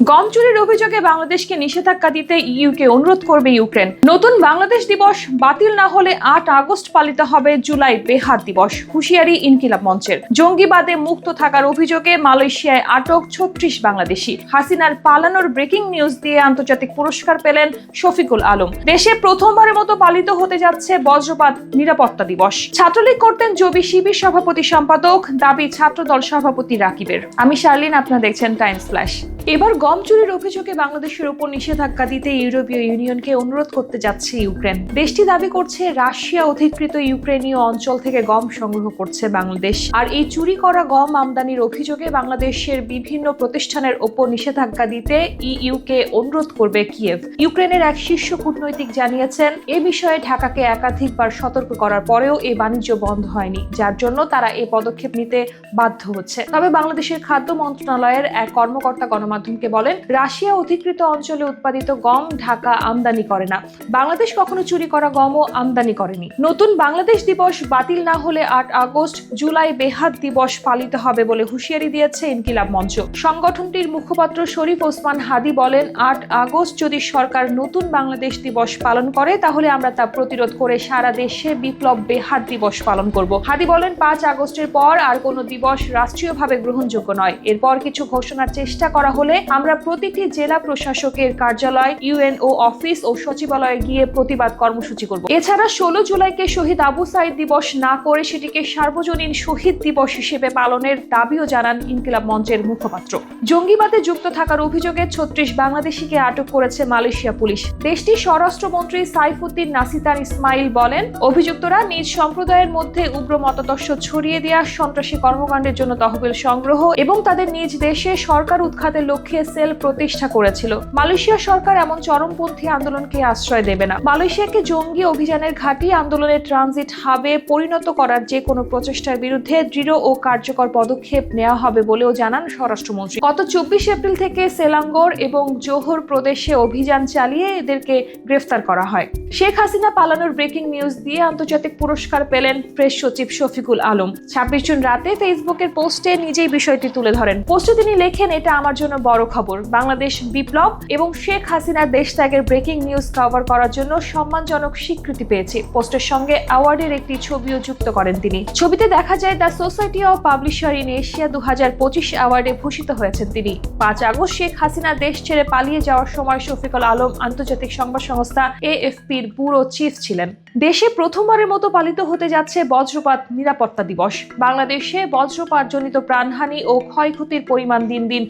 গম চুরির অভিযোগে বাংলাদেশকে নিষেধাজ্ঞা দিতে ইইউকে অনুরোধ করবে ইউক্রেন। নতুন বাংলাদেশ দিবস বাতিল না হলে আট আগস্ট পালিত হবে জুলাই বেহাত দিবস, হুঁশিয়ারি ইনকিলাব মঞ্চের। জঙ্গিবাদে মুক্ত থাকার অভিযোগে মালয়েশিয়ায় আটক ছত্রিশ বাংলাদেশি। হাসিনার পালানোর ব্রেকিং নিউজ দিয়ে আন্তর্জাতিক পুরস্কার পেলেন শফিকুল আলম। দেশে প্রথমবারের মতো পালিত হতে যাচ্ছে বজ্রপাত নিরাপত্তা দিবস। ছাত্রলীগ করতেন জবি শিবির সভাপতি সম্পাদক, দাবি ছাত্রদল সভাপতি রাকিবের। আমি শার্লিন, আপনারা দেখছেন টাইমস ফ্ল্যাশ। এবার গম চুরির অভিযোগে বাংলাদেশের উপর নিষেধাজ্ঞা দিতে ইউরোপীয় ইউনিয়নকে অনুরোধ করতে যাচ্ছে ইউক্রেন। দেশটি দাবি করছে, রাশিয়া অধিকৃত ইউক্রেনীয় অঞ্চল থেকে গম সংগ্রহ করছে বাংলাদেশ। আর এই চুরি করা গম আমদানির অভিযোগে বাংলাদেশের বিভিন্ন প্রতিষ্ঠানের ওপর নিষেধাজ্ঞা দিতে ইইউকে অনুরোধ করবে কিয়েভ। ইউক্রেনের এক শীর্ষ কূটনৈতিক জানিয়েছেন, এ বিষয়ে ঢাকাকে একাধিকবার সতর্ক করার পরেও এই বাণিজ্য বন্ধ হয়নি, যার জন্য তারা এই পদক্ষেপ নিতে বাধ্য হচ্ছে। তবে বাংলাদেশের খাদ্য মন্ত্রণালয়ের এক কর্মকর্তা গণমাধ্যমকে বলেন, রাশিয়া অধিকৃত অঞ্চলে উৎপাদিত গম ঢাকা আমদানি করে না। বাংলাদেশ কখনো চুরি করা গমও আমদানি করেনি। নতুন বাংলাদেশ দিবস বাতিল না হলে আট আগস্ট জুলাই বেহাত দিবস পালিত হবে বলে হুঁশিয়ারি দিয়েছে ইনকিলাব মঞ্চ। সংগঠনটির মুখপাত্র শরীফ ওসমান হাদি বলেন, আট আগস্ট যদি সরকার নতুন বাংলাদেশ দিবস পালন করে, তাহলে আমরা তা প্রতিরোধ করে সারা দেশে বিপ্লব বেহাত দিবস পালন করব। হাদি বলেন, পাঁচ আগস্টের পর আর কোনো দিবস রাষ্ট্রীয়ভাবে গ্রহণযোগ্য নয়। এরপর কিছু ঘোষণার চেষ্টা করা হলে আমরা প্রতিটি জেলা প্রশাসকের কার্যালয় ইউএনও অফিস ও সচিবালয়ে গিয়ে প্রতিবাদ কর্মসূচি করব। এছাড়া ষোলো জুলাইকে শহীদ আবু সাইদ দিবস না করে সেটিকে সার্বজনীন শহীদ দিবস হিসেবে পালনের দাবিও জানান ইনকিলাব মঞ্চের মুখপাত্র। জঙ্গিবাদে যুক্ত থাকার অভিযোগে ছত্রিশ বাংলাদেশিকে আটক করেছে মালয়েশিয়া পুলিশ। দেশটির স্বরাষ্ট্রমন্ত্রী সাইফুদ্দিন নাসিতান ইসমাইল বলেন, অভিযুক্তরা নিজ সম্প্রদায়ের মধ্যে উগ্র মতাদর্শ ছড়িয়ে দেওয়া সন্ত্রাসী কর্মকাণ্ডের জন্য তহবিল সংগ্রহ এবং তাদের নিজ দেশে সরকার উৎখাতের লক্ষ্যে সেল প্রতিষ্ঠা করেছিল। মালয়েশিয়া সরকার এমন চরমপন্থী আন্দোলনকে আশ্রয় দেবে না। মালয়েশিয়াকে জঙ্গি অভিযানের ঘাঁটি আন্দোলনের ট্রানজিট হাবে পরিণত করার যে কোনো প্রচেষ্টার বিরুদ্ধে দৃঢ় ও কার্যকর পদক্ষেপ নেওয়া হবে বলেও জানান স্বরাষ্ট্রমন্ত্রী। গত চব্বিশ এপ্রিল থেকে সেলাঙ্গর এবং জোহর প্রদেশে অভিযান চালিয়ে এদেরকে গ্রেফতার করা হয়। শেখ হাসিনা পালানোর ব্রেকিং নিউজ দিয়ে আন্তর্জাতিক পুরস্কার পেলেন প্রেস সচিব শফিকুল আলম। ছাব্বিশ জুন রাতে ফেসবুকের পোস্টে নিজেই বিষয়টি তুলে ধরেন। পোস্টে তিনি লেখেন, এটা আমার জন্য বড় খবর। বাংলাদেশ বিপ্লব এবং শেখ হাসিনার দেশ ত্যাগের ব্রেকিং নিউজ কভার করার জন্য সম্মানজনক স্বীকৃতি পেয়েছে। পোস্টের সঙ্গে অ্যাওয়ার্ডের একটি ছবিও যুক্ত করেন তিনি। ছবিতে দেখা যায়, the society of publisher in Asia দু হাজার পঁচিশ অ্যাওয়ার্ডে ভূষিত হয়েছেন তিনি। পাঁচ আগস্ট শেখ হাসিনা দেশ ছেড়ে পালিয়ে যাওয়ার সময় শফিকুল আলম আন্তর্জাতিক সংবাদ সংস্থা এএফপির ব্যুরো চিফ ছিলেন। দেশে প্রথমবারের মতো পালিত হতে যাচ্ছে বজ্রপাত নিরাপত্তা দিবস। বাংলাদেশে বজ্রপাতজনিত প্রাণহানি ও ক্ষয়ক্ষতির পরিমাণ দিন দিন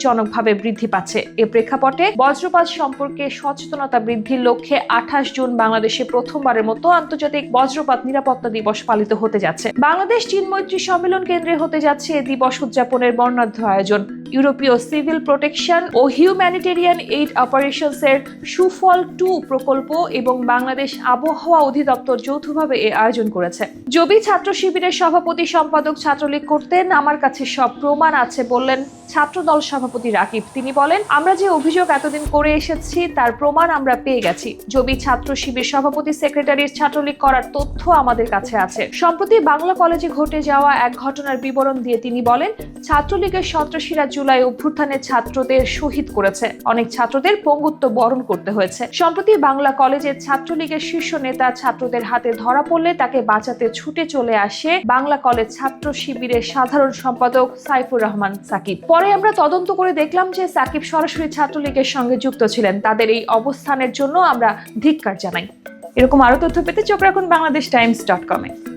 উদ্বেগজনকভাবে বৃদ্ধি পাচ্ছে। এ প্রেক্ষাপটে বজ্রপাত সম্পর্কে সচেতনতা বৃদ্ধির লক্ষ্যে আঠাশ জুন বাংলাদেশে প্রথমবারের মতো আন্তর্জাতিক বজ্রপাত নিরাপত্তা দিবস পালিত হতে যাচ্ছে। বাংলাদেশ চীন মৈত্রী সম্মেলন কেন্দ্রে হতে যাচ্ছে এ দিবস উদযাপনের বর্ণাঢ্য আয়োজন। ইউরোপীয় সিভিল প্রোটেকশন ও হিউম্যানিটেরিয়ান এইড অপারেশনস এর সুফল টু প্রকল্প এবং বাংলাদেশ আবহাওয়া অধিদপ্তর যৌথভাবে এ আয়োজন করেছে। জবি ছাত্র শিবিরের সভাপতি সম্পাদক ছাত্রলীগ করতেন, আমার কাছে সব প্রমাণ আছে, বললেন ছাত্রদল সভাপতি রাকিব। তিনি বলেন, আমরা যে অভিযোগ এতদিন করে এসেছি, তার প্রমাণ আমরা পেয়ে গেছি। জবি ছাত্র শিবির সভাপতি সেক্রেটারির ছাত্রলীগ করার তথ্য আমাদের কাছে আছে। সম্প্রতি বাংলা কলেজে ঘটে যাওয়া এক ঘটনার বিবরণ দিয়ে তিনি বলেন ছাত্রলীগের সন্ত্রাসীরা জুলাই অভ্যুত্থানে ছাত্রদের শহীদ করেছে। অনেক ছাত্রদের পঙ্গুত্ব বরণ করতে হয়েছে। সম্প্রতি বাংলা কলেজের ছাত্রলীগের শীর্ষ নেতা ছাত্রদের হাতে ধরা পড়লে তাকে বাঁচাতে ছুটে চলে আসে বাংলা কলেজ ছাত্র শিবিরের সাধারণ সম্পাদক সাইফুর রহমান সাকিব। পরে আমরা তদন্ত করে দেখলাম যে সাকিব সরাসরি ছাত্রলীগের সঙ্গে যুক্ত ছিলেন। তাদের এই অবস্থানের জন্য আমরা ধিক্কার জানাই। এরকম আরও তথ্য পেতে চোখ রাখুন বাংলাদেশ টাইমস ডট কমে।